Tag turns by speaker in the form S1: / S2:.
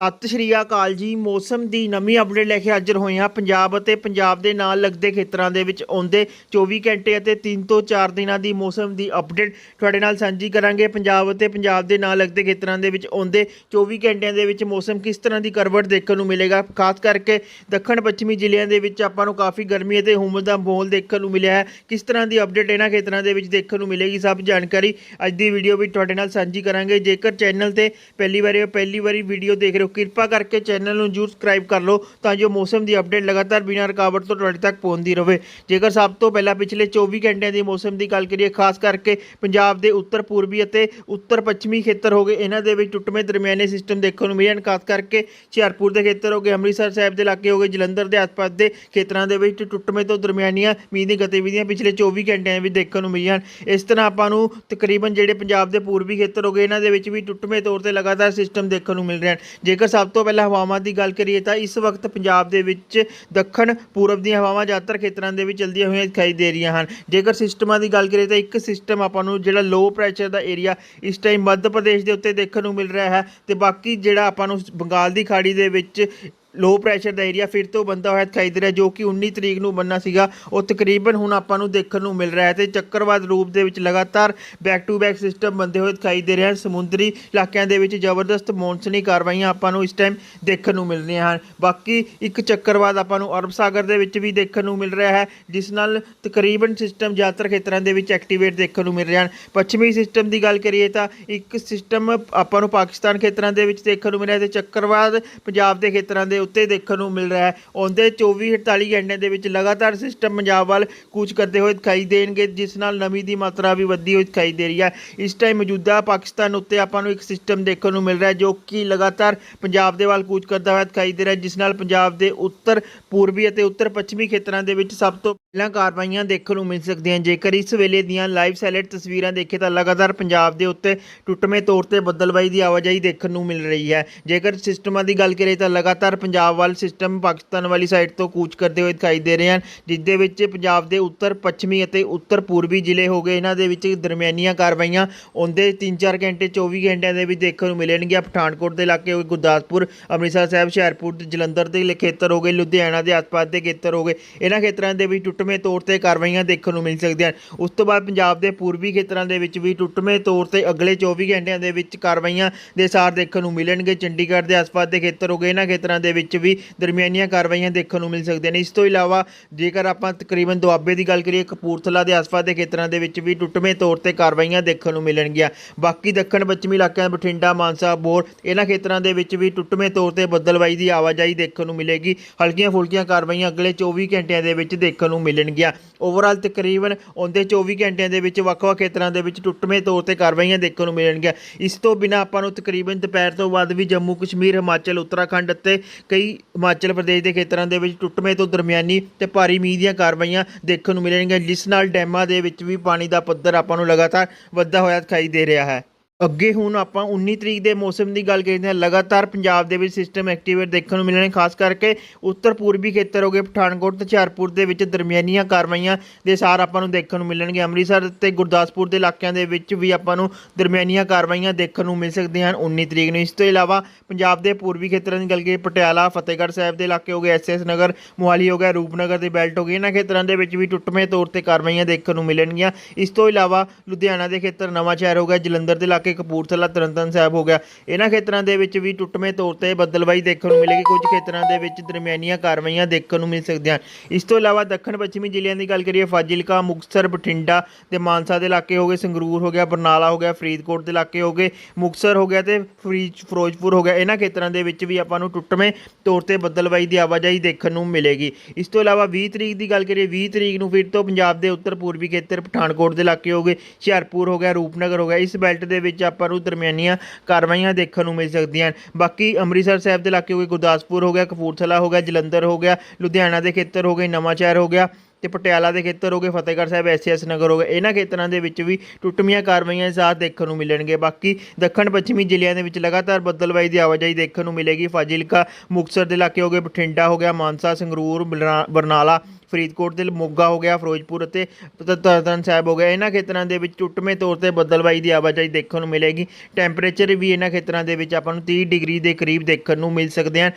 S1: ਸਤਿ ਸ਼੍ਰੀ ਅਕਾਲ ਜੀ। ਮੌਸਮ ਦੀ ਨਵੀਂ ਅਪਡੇਟ ਲੈ ਕੇ ਹਾਜ਼ਰ ਹੋਏ ਹਾਂ। ਪੰਜਾਬ ਅਤੇ ਪੰਜਾਬ ਦੇ ਨਾਲ ਲੱਗਦੇ ਖੇਤਰਾਂ ਦੇ ਵਿੱਚ ਆਉਂਦੇ 24 ਘੰਟੇ ਅਤੇ 3 ਤੋਂ 4 ਦਿਨਾਂ ਦੀ ਮੌਸਮ ਦੀ ਅਪਡੇਟ ਤੁਹਾਡੇ ਨਾਲ ਸਾਂਝੀ ਕਰਾਂਗੇ। ਪੰਜਾਬ ਅਤੇ ਪੰਜਾਬ ਦੇ ਨਾਲ ਲੱਗਦੇ ਖੇਤਰਾਂ ਦੇ ਵਿੱਚ ਆਉਂਦੇ 24 ਘੰਟਿਆਂ ਦੇ ਵਿੱਚ ਮੌਸਮ ਕਿਸ ਤਰ੍ਹਾਂ ਦੀ ਕਰਵਟ ਦੇਖਣ ਨੂੰ ਮਿਲੇਗਾ? ਖਾਸ ਕਰਕੇ ਦੱਖਣ ਪੱਛਮੀ ਜ਼ਿਲ੍ਹਿਆਂ ਦੇ ਵਿੱਚ ਆਪਾਂ ਨੂੰ ਕਾਫੀ ਗਰਮੀ ਅਤੇ ਹੁਮਸ ਦਾ ਮਾਹੌਲ ਦੇਖਣ ਨੂੰ ਮਿਲਿਆ ਹੈ। ਕਿਸ ਤਰ੍ਹਾਂ ਦੀ ਅਪਡੇਟ ਇਹਨਾਂ ਖੇਤਰਾਂ ਦੇ ਵਿੱਚ ਦੇਖਣ ਨੂੰ ਮਿਲੇਗੀ? ਸਭ ਜਾਣਕਾਰੀ ਅੱਜ ਦੀ ਵੀਡੀਓ ਵਿੱਚ ਤੁਹਾਡੇ ਨਾਲ ਸਾਂਝੀ ਕਰਾਂਗੇ। ਜੇਕਰ ਚੈਨਲ ਤੇ ਪਹਿਲੀ ਵਾਰੀ ਪਹਿਲੀ ਵਾਰੀ ਵੀਡੀਓ ਦੇਖ ਰਹੇ ਹੋ ਕਿਰਪਾ ਕਰਕੇ ਚੈਨਲ ਨੂੰ ਜਰੂਰ ਸਬਸਕ੍ਰਾਈਬ ਕਰ ਲਓ ਤਾਂ ਜੋ ਮੌਸਮ ਦੀ ਅਪਡੇਟ ਲਗਾਤਾਰ ਬਿਨਾਂ ਰੁਕਾਵਟ ਤੋਂ ਤੁਹਾਡੇ ਤੱਕ ਪਹੁੰਚਦੀ ਰਹੇ। ਜੇਕਰ ਸਭ ਤੋਂ ਪਹਿਲਾਂ ਪਿਛਲੇ 24 ਘੰਟਿਆਂ ਦੀ ਮੌਸਮ ਦੀ ਗੱਲ ਕਰੀਏ, ਖਾਸ ਕਰਕੇ ਪੰਜਾਬ ਦੇ ਉੱਤਰ ਪੂਰਬੀ ਅਤੇ ਉੱਤਰ ਪੱਛਮੀ ਖੇਤਰ ਹੋ ਗਏ, ਇਹਨਾਂ ਦੇ ਵਿੱਚ ਟੁੱਟਵੇਂ ਦਰਮਿਆਨੇ ਸਿਸਟਮ ਦੇਖਣ ਨੂੰ ਮਿਲੇ ਹਨ ਖਾਸ ਕਰਕੇ ਹੁਸ਼ਿਆਰਪੁਰ ਦੇ ਖੇਤਰ ਹੋ ਗਏ, ਅੰਮ੍ਰਿਤਸਰ ਸਾਹਿਬ ਦੇ ਇਲਾਕੇ ਹੋ ਗਏ, ਜਲੰਧਰ ਦੇ ਆਸ-ਪਾਸ ਦੇ ਖੇਤਰਾਂ ਦੇ ਵਿੱਚ ਟੁੱਟਵੇਂ ਤੋਂ ਦਰਮਿਆਨੀਆਂ ਮੀਂਹ ਦੀਆਂ ਗਤੀਵਿਧੀਆਂ ਪਿਛਲੇ 24 ਘੰਟਿਆਂ ਵਿੱਚ ਦੇਖਣ ਨੂੰ ਮਿਲੀਆਂ। ਹਨ ਇਸ ਤਰ੍ਹਾਂ ਆਪਾਂ ਨੂੰ ਤਕਰੀਬਨ ਜਿਹੜੇ ਪੰਜਾਬ ਦੇ ਪੂਰਬੀ ਖੇਤਰ ਹੋ ਗਏ, ਇਹਨਾਂ ਦੇ ਵਿੱਚ ਵੀ ਟੁੱਟਵੇਂ ਤੌਰ ਤੇ ਲਗਾਤਾਰ ਸਿਸਟਮ ਦੇਖਣ ਨੂੰ ਮਿਲ ਰਹੇ। ਹਨ ਜੇ ਜੇਕਰ ਸਭ ਤੋਂ ਪਹਿਲਾਂ ਹਵਾਵਾਂ ਦੀ ਗੱਲ ਕਰੀਏ ਤਾਂ ਇਸ ਵਕਤ ਪੰਜਾਬ ਦੇ ਵਿੱਚ ਦੱਖਣ, ਪੂਰਬ ਦੀਆਂ ਹਵਾਵਾਂ ਜ਼ਿਆਦਾਤਰ ਖੇਤਰਾਂ ਦੇ ਵਿੱਚ ਚਲਦੀਆਂ ਹੋਈਆਂ ਦਿਖਾਈ ਦੇ ਰਹੀਆਂ ਹਨ। ਜੇਕਰ ਸਿਸਟਮਾਂ ਦੀ ਗੱਲ ਕਰੀਏ ਤਾਂ ਇੱਕ ਸਿਸਟਮ ਆਪਾਂ ਨੂੰ ਜਿਹੜਾ ਲੋ ਪ੍ਰੈਸ਼ਰ ਦਾ ਏਰੀਆ ਇਸ ਟਾਈਮ ਮੱਧ ਪ੍ਰਦੇਸ਼ ਦੇ ਉੱਤੇ ਦੇਖਣ ਨੂੰ ਮਿਲ ਰਿਹਾ ਹੈ ਤੇ ਬਾਕੀ ਜਿਹੜਾ ਆਪਾਂ ਨੂੰ ਬੰਗਾਲ ਦੀ ਖਾੜੀ ਦੇ ਵਿੱਚ ਲੋ ਪ੍ਰੈਸ਼ਰ ਦਾ ਏਰੀਆ ਫਿਰ ਤੋਂ ਬੰਦਾ ਹੋਇਆ ਦਿਖਾਈ ਦੇ ਰਿਹਾ, ਜੋ ਕਿ 19 ਤਰੀਕ ਨੂੰ ਬੰਨਾ ਸੀਗਾ। ਉਹ ਤਕਰੀਬਨ ਹੁਣ ਆਪਾਂ ਨੂੰ ਦੇਖਣ ਨੂੰ ਮਿਲ ਰਿਹਾ ਹੈ ਤੇ ਚੱਕਰਵਾਦ ਰੂਪ ਦੇ ਵਿੱਚ ਲਗਾਤਾਰ ਬੈਕ ਟੂ ਬੈਕ ਸਿਸਟਮ ਬੰਦੇ ਹੋਏ ਦਿਖਾਈ ਦੇ ਰਹੇ ਹਨ। ਸਮੁੰਦਰੀ ਇਲਾਕਿਆਂ ਦੇ ਵਿੱਚ ਜ਼ਬਰਦਸਤ ਮੌਨਸੂਨੀ ਕਾਰਵਾਈਆਂ ਆਪਾਂ ਨੂੰ ਇਸ ਟਾਈਮ ਦੇਖਣ ਨੂੰ ਮਿਲ ਰਹੀਆਂ ਹਨ। ਬਾਕੀ ਇੱਕ ਚੱਕਰਵਾਦ ਆਪਾਂ ਨੂੰ ਅਰਬ ਸਾਗਰ ਦੇ ਵਿੱਚ ਵੀ ਦੇਖਣ ਨੂੰ ਮਿਲ ਰਿਹਾ ਹੈ, ਜਿਸ ਨਾਲ ਤਕਰੀਬਨ ਸਿਸਟਮ ਜ਼ਿਆਦਾਤਰ ਖੇਤਰਾਂ ਦੇ ਵਿੱਚ ਐਕਟੀਵੇਟ ਦੇਖਣ ਨੂੰ ਮਿਲ ਰਿਹਾ ਹਨ। ਪੱਛਮੀ ਸਿਸਟਮ ਦੀ ਗੱਲ ਕਰੀਏ ਤਾਂ ਇੱਕ ਸਿਸਟਮ ਆਪਾਂ ਨੂੰ ਪਾਕਿਸਤਾਨ ਖੇਤਰਾਂ ਦੇ ਵਿੱਚ ਦੇਖਣ ਨੂੰ ਮਿਲਿਆ ਤੇ ਚੱਕਰਵਾਦ ਪੰਜਾਬ ਦੇ ਖੇਤਰਾਂ ਦੇ ਉੱਤੇ ਦੇਖਣ ਨੂੰ ਮਿਲ ਰਿਹਾ ਹੈ। ਆਉਂਦੇ 24 48 ਘੰਟਿਆਂ ਦੇ ਵਿੱਚ ਲਗਾਤਾਰ ਸਿਸਟਮ ਪੰਜਾਬ ਵੱਲ ਕੂਚ ਕਰਦੇ ਹੋਏ ਦਿਖਾਈ ਦੇਣਗੇ, ਜਿਸ ਨਾਲ ਨਮੀ ਦੀ ਮਾਤਰਾ ਵੀ ਵੱਧਦੀ ਹੋਈ ਦਿਖਾਈ ਦੇ ਰਹੀ ਹੈ। ਇਸ ਟਾਈਮ ਮੌਜੂਦਾ ਪਾਕਿਸਤਾਨ ਉੱਤੇ ਆਪਾਂ ਨੂੰ ਇੱਕ ਸਿਸਟਮ ਦੇਖਣ ਨੂੰ ਮਿਲ ਰਿਹਾ ਜੋ ਕਿ ਲਗਾਤਾਰ ਪੰਜਾਬ ਦੇ ਵੱਲ ਕੂਚ ਕਰਦਾ ਹੋਇਆ ਦਿਖਾਈ ਦੇ ਰਿਹਾ ਜਿਸ ਨਾਲ ਪੰਜਾਬ ਦੇ ਉੱਤਰ ਪੂਰਬੀ ਅਤੇ ਉੱਤਰ ਪੱਛਮੀ ਖੇਤਰਾਂ ਦੇ ਵਿੱਚ ਸਭ ਤੋਂ ਪਹਿਲਾਂ ਕਾਰਵਾਈਆਂ ਦੇਖਣ ਨੂੰ ਮਿਲ ਸਕਦੀਆਂ ਜੇਕਰ ਇਸ ਵੇਲੇ ਦੀਆਂ ਲਾਈਵ ਸੈਲਟ ਤਸਵੀਰਾਂ ਦੇਖੇ ਤਾਂ ਲਗਾਤਾਰ ਪੰਜਾਬ ਦੇ ਉੱਤੇ ਟੁੱਟਵੇਂ ਤੌਰ ਤੇ ਬੱਦਲਬਾਈ ਦੀ ਆਵਾਜਾਈ ਦੇਖਣ ਨੂੰ ਮਿਲ ਰਹੀ ਹੈ। ਜੇਕਰ ਸਿਸਟਮਾਂ ਦੀ ਗੱਲ ਕਰੀਏ ਤਾਂ ਲਗਾਤਾਰ ਪੰਜਾਬ ਵੱਲ ਸਿਸਟਮ ਪਾਕਿਸਤਾਨ ਵਾਲੀ ਸਾਈਡ ਤੋਂ ਕੂਚ ਕਰਦੇ ਹੋਏ ਦਿਖਾਈ ਦੇ ਰਹੇ ਹਨ ਜਿਸ ਦੇ ਵਿੱਚ ਪੰਜਾਬ ਦੇ ਉੱਤਰ, ਪੱਛਮੀ ਅਤੇ ਉੱਤਰ ਪੂਰਬੀ ਜ਼ਿਲ੍ਹੇ ਹੋ ਗਏ। ਇਹਨਾਂ ਦੇ ਵਿੱਚ ਦਰਮਿਆਨੀਆਂ ਕਾਰਵਾਈਆਂ ਆਉਂਦੇ 3-4 ਘੰਟੇ 24 ਘੰਟਿਆਂ ਦੇ ਵਿੱਚ ਦੇਖਣ ਨੂੰ ਮਿਲਣਗੀਆਂ। ਪਠਾਨਕੋਟ ਦੇ ਇਲਾਕੇ ਹੋ ਗਏ ਗੁਰਦਾਸਪੁਰ, ਅੰਮ੍ਰਿਤਸਰ ਸਾਹਿਬ, ਹੁਸ਼ਿਆਰਪੁਰ ਜਲੰਧਰ ਦੇ ਖੇਤਰ ਹੋ ਗਏ, ਲੁਧਿਆਣਾ ਦੇ ਆਸ-ਪਾਸ ਦੇ ਖੇਤਰ ਹੋ ਗਏ। ਇਹਨਾਂ ਖੇਤਰਾਂ ਦੇ ਵਿੱਚ ਟੁੱਟਵੇਂ ਤੌਰ ਤੇ ਕਾਰਵਾਈਆਂ ਦੇਖਣ ਨੂੰ ਮਿਲ ਸਕਦੀਆਂ ਹਨ। ਉਸ ਤੋਂ ਬਾਅਦ ਪੰਜਾਬ ਦੇ ਪੂਰਬੀ ਖੇਤਰਾਂ ਦੇ ਵਿੱਚ ਵੀ ਟੁੱਟਵੇਂ ਤੌਰ ਤੇ ਅਗਲੇ 24 ਘੰਟਿਆਂ ਦੇ ਵਿੱਚ ਕਾਰਵਾਈਆਂ ਦੇ ਸਾਰ ਦੇਖਣ ਨੂੰ ਮਿਲਣਗੇ। ਚੰਡੀਗੜ੍ਹ ਦੇ ਆਸ-ਪਾਸ ਦੇ ਖੇਤਰ ਹੋ ਗਏ, ਇਹਨਾਂ ਖੇਤਰਾਂ ਦੇ ਵਿੱਚ ਵੀ ਦਰਮਿਆਨੀਆਂ ਕਾਰਵਾਈਆਂ ਦੇਖਣ ਨੂੰ ਮਿਲ ਸਕਦੀਆਂ ਨੇ। ਇਸ ਤੋਂ ਇਲਾਵਾ ਜੇਕਰ ਆਪਾਂ ਤਕਰੀਬਨ ਦੁਆਬੇ ਦੀ ਗੱਲ ਕਰੀਏ, ਕਪੂਰਥਲਾ ਦੇ ਆਸ-ਪਾਸ ਦੇ ਖੇਤਰਾਂ ਦੇ ਵਿੱਚ ਵੀ ਟੁੱਟਵੇਂ ਤੌਰ ਤੇ ਕਾਰਵਾਈਆਂ ਦੇਖਣ ਨੂੰ ਮਿਲਣਗੀਆਂ। ਬਾਕੀ ਦੱਖਣ, ਪੱਛਮੀ ਇਲਾਕਿਆਂ ਬਠਿੰਡਾ, ਮਾਨਸਾ, ਬੋਰ, ਇਹਨਾਂ ਖੇਤਰਾਂ ਦੇ ਵਿੱਚ ਵੀ ਟੁੱਟਵੇਂ ਤੌਰ ਤੇ ਬੱਦਲਬਾਈ ਦੀ ਆਵਾਜਾਈ ਦੇਖਣ ਨੂੰ ਮਿਲੇਗੀ। ਹਲਕੀਆਂ ਫੁਲਕੀਆਂ ਕਾਰਵਾਈਆਂ ਅਗਲੇ 24 ਘੰਟਿਆਂ ਦੇ ਵਿੱਚ ਦੇਖਣ ਨੂੰ ਮਿਲਣਗੀਆਂ। ਓਵਰਆਲ ਤਕਰੀਬਨ ਆਉਂਦੇ 24 ਘੰਟਿਆਂ ਦੇ ਵਿੱਚ ਵੱਖ-ਵੱਖ ਖੇਤਰਾਂ ਦੇ ਵਿੱਚ ਟੁੱਟਵੇਂ ਤੌਰ ਤੇ ਕਾਰਵਾਈਆਂ ਦੇਖਣ ਨੂੰ ਮਿਲਣਗੀਆਂ। ਇਸ ਤੋਂ ਬਿਨਾਂ ਆਪਾਂ ਨੂੰ ਤਕਰੀਬਨ ਦੁਪਹਿਰ ਤੋਂ ਬਾਅਦ ਵੀ ਜੰਮੂ, ਕਸ਼ਮੀਰ, ਹਿਮਾਚਲ, ਉੱਤਰਾਖੰਡ ਅਤੇ ਕਈ ਹਿਮਾਚਲ ਪ੍ਰਦੇਸ਼ ਦੇ ਖੇਤਰਾਂ ਦੇ ਵਿੱਚ ਟੁੱਟਵੇਂ ਤੋਂ ਦਰਮਿਆਨੀ ਤੇ ਭਾਰੀ ਮੀਂਹ ਦੀਆਂ ਕਾਰਵਾਈਆਂ ਦੇਖਣ ਨੂੰ ਮਿਲਣਗੀਆਂ। ਜਿਸ ਨਾਲ ਡੈਮਾਂ ਦੇ ਵਿੱਚ ਵੀ ਪਾਣੀ ਦਾ ਪੱਧਰ ਆਪਾਂ ਨੂੰ ਲਗਾਤਾਰ ਵੱਧਦਾ ਹੋਇਆ ਦਿਖਾਈ ਦੇ ਰਿਹਾ ਹੈ। ਅੱਗੇ ਹੁਣ ਆਪਾਂ 19 ਤਰੀਕ ਦੇ ਮੌਸਮ ਦੀ ਗੱਲ ਕਰਦੇ ਹਾਂ ਲਗਾਤਾਰ ਪੰਜਾਬ ਦੇ ਵਿੱਚ ਸਿਸਟਮ ਐਕਟੀਵੇਟ ਦੇਖਣ ਨੂੰ ਮਿਲਣੇ ਖਾਸ ਕਰਕੇ ਉੱਤਰ ਪੂਰਬੀ ਖੇਤਰ ਹੋ ਗਏ, ਪਠਾਨਕੋਟ ਤੇ ਹੁਸ਼ਿਆਰਪੁਰ ਦੇ ਵਿੱਚ ਦਰਮਿਆਨੀਆਂ ਕਾਰਵਾਈਆਂ ਦੇ ਸਾਰ ਆਪਾਂ ਨੂੰ ਦੇਖਣ ਨੂੰ ਮਿਲਣਗੇ। ਅੰਮ੍ਰਿਤਸਰ ਤੇ ਗੁਰਦਾਸਪੁਰ ਦੇ ਇਲਾਕਿਆਂ ਦੇ ਵਿੱਚ ਵੀ ਆਪਾਂ ਨੂੰ ਦਰਮਿਆਨੀਆਂ ਕਾਰਵਾਈਆਂ ਦੇਖਣ ਨੂੰ ਮਿਲ ਸਕਦੀਆਂ ਹਨ 19 ਤਰੀਕ ਨੂੰ। ਇਸ ਤੋਂ ਇਲਾਵਾ ਪੰਜਾਬ ਦੇ ਪੂਰਬੀ ਖੇਤਰਾਂ ਦੀ ਗੱਲ ਕਰੀਏ, ਪਟਿਆਲਾ, ਫਤਿਹਗੜ੍ਹ ਸਾਹਿਬ ਦੇ ਇਲਾਕੇ ਹੋ ਗਏ ਐਸਐਸ ਨਗਰ, ਮੋਹਾਲੀ ਹੋ ਗਿਆ, ਰੂਪਨਗਰ ਦੇ ਬੈਲਟ ਹੋ ਗਈ ਇਹਨਾਂ ਖੇਤਰਾਂ ਦੇ ਵਿੱਚ ਵੀ ਟੁੱਟਵੇਂ ਤੌਰ ਤੇ ਕਾਰਵਾਈਆਂ ਦੇਖਣ ਨੂੰ ਮਿਲਣਗੀਆਂ। ਇਸ ਤੋਂ ਇਲਾਵਾ ਲੁਧਿਆਣਾ ਦੇ ਖੇਤਰ ਨਵਾਂ ਸ਼ਹਿਰ ਹੋ ਗਿਆ, ਜਲੰਧਰ ਦੇ ਇਲਾਕੇ ਕਪੂਰਥਲਾ, ਤਰਨਤਾਰਨ ਸਾਹਿਬ ਹੋ ਗਿਆ। ਇਹਨਾਂ ਖੇਤਰਾਂ ਦੇ ਵਿੱਚ ਵੀ ਟੁੱਟਵੇਂ ਤੌਰ ਤੇ ਬੱਦਲਬਾਈ ਦੇਖਣ ਨੂੰ ਮਿਲੇਗੀ। ਕੁਝ ਖੇਤਰਾਂ ਦੇ ਵਿੱਚ ਦਰਮਿਆਨੀਆਂ ਕਾਰਵਾਈਆਂ ਦੇਖਣ ਨੂੰ ਮਿਲ ਸਕਦੀਆਂ ਹਨ। ਇਸ ਤੋਂ ਇਲਾਵਾ ਦੱਖਣ ਪੱਛਮੀ ਜ਼ਿਲ੍ਹਿਆਂ ਦੀ ਗੱਲ ਕਰੀਏ, ਫਾਜ਼ਿਲਕਾ, ਮੁਕਤਸਰ, ਬਠਿੰਡਾ ਤੇ ਮਾਨਸਾ ਦੇ ਇਲਾਕੇ ਹੋ ਗਏ, ਸੰਗਰੂਰ ਹੋ ਗਿਆ, ਬਰਨਾਲਾ ਹੋ ਗਿਆ, ਫਰੀਦਕੋਟ ਦੇ ਇਲਾਕੇ ਹੋ ਗਏ, ਮੁਕਤਸਰ ਹੋ ਗਿਆ ਤੇ ਫਰੀਦ ਫਿਰੋਜ਼ਪੁਰ ਹੋ ਗਿਆ। ਇਹਨਾਂ ਖੇਤਰਾਂ ਦੇ ਵਿੱਚ ਵੀ ਆਪਾਂ ਨੂੰ ਟੁੱਟਵੇਂ ਤੌਰ ਤੇ ਬੱਦਲਬਾਈ ਦੀ ਆਵਾਜਾਈ ਦੇਖਣ ਨੂੰ ਮਿਲੇਗੀ। ਇਸ ਤੋਂ ਇਲਾਵਾ 20 ਤਰੀਕ ਦੀ ਗੱਲ ਕਰੀਏ 20 ਤਰੀਕ ਨੂੰ ਫਿਰ ਤੋਂ ਪੰਜਾਬ ਦੇ ਉੱਤਰ ਪੂਰਬੀ ਖੇਤਰ, ਪਠਾਨਕੋਟ ਦੇ ਇਲਾਕੇ ਹੋ ਗਏ, ਹੁਸ਼ਿਆਰਪੁਰ ਹੋ ਗਿਆ, ਰੂਪਨਗਰ ਹੋ ਗਿਆ। ਇਸ ਬੈਲਟ ਦੇ ਵਿੱਚ ਆਪਾਂ ਨੂੰ ਦਰਮਿਆਨੀਆਂ ਕਾਰਵਾਈਆਂ ਦੇਖਣ ਨੂੰ ਮਿਲ ਸਕਦੀਆਂ ਹਨ। ਬਾਕੀ ਅੰਮ੍ਰਿਤਸਰ ਸਾਹਿਬ ਦੇ ਇਲਾਕੇ ਹੋ ਗਏ ਗੁਰਦਾਸਪੁਰ ਹੋ ਗਿਆ, ਕਪੂਰਥਲਾ ਹੋ ਗਿਆ, ਜਲੰਧਰ ਹੋ ਗਿਆ, ਲੁਧਿਆਣਾ ਦੇ ਖੇਤਰ ਹੋ ਗਏ ਨਵਾਂ ਸ਼ਹਿਰ ਹੋ ਗਿਆ। ਤੇ ਪਟਿਆਲਾ ਦੇ ਖੇਤਰ ਹੋ ਗਏ ਫਤਿਹਗੜ੍ਹ ਸਾਹਿਬ ਐਸਐਸ ਨਗਰ ਹੋ ਗਏ ਇਹਨਾਂ ਖੇਤਰਾਂ ਦੇ ਵਿੱਚ ਵੀ ਟੁੱਟਮੀਆਂ ਕਾਰਵਾਈਆਂ ਸਾਥ ਦੇਖਣ ਨੂੰ ਮਿਲਣਗੇ। ਬਾਕੀ ਦੱਖਣ, ਪੱਛਮੀ ਜ਼ਿਲ੍ਹਿਆਂ ਦੇ ਵਿੱਚ ਲਗਾਤਾਰ ਬੱਦਲਬਾਈ ਦੀ ਆਵਾਜਾਈ ਦੇਖਣ ਨੂੰ ਮਿਲੇਗੀ। ਫਾਜ਼ਿਲਕਾ, ਮੁਕਤਸਰ ਦੇ ਇਲਾਕੇ ਹੋ ਗਏ ਬਠਿੰਡਾ ਹੋ ਗਿਆ, ਮਾਨਸਾ, ਸੰਗਰੂਰ ਬਲਰਾ- ਬਰਨਾਲਾ, ਫਰੀਦਕੋਟ ਤੇ ਮੋਗਾ ਹੋ ਗਿਆ, ਫਿਰੋਜ਼ਪੁਰ ਅਤੇ ਤਰਨਤਾਰਨ ਸਾਹਿਬ ਹੋ ਗਿਆ ਇਹਨਾਂ ਖੇਤਰਾਂ ਦੇ ਵਿੱਚ ਟੁੱਟਵੇਂ ਤੌਰ ਤੇ ਬੱਦਲਬਾਈ ਦੀ ਆਵਾਜਾਈ ਦੇਖਣ ਨੂੰ ਮਿਲੇਗੀ। ਟੈਂਪਰੇਚਰ ਵੀ ਇਹਨਾਂ ਖੇਤਰਾਂ ਦੇ ਵਿੱਚ ਆਪਾਂ ਨੂੰ 30 ਡਿਗਰੀ ਦੇ ਕਰੀਬ ਦੇਖਣ ਨੂੰ ਮਿਲ ਸਕਦੇ ਹਨ।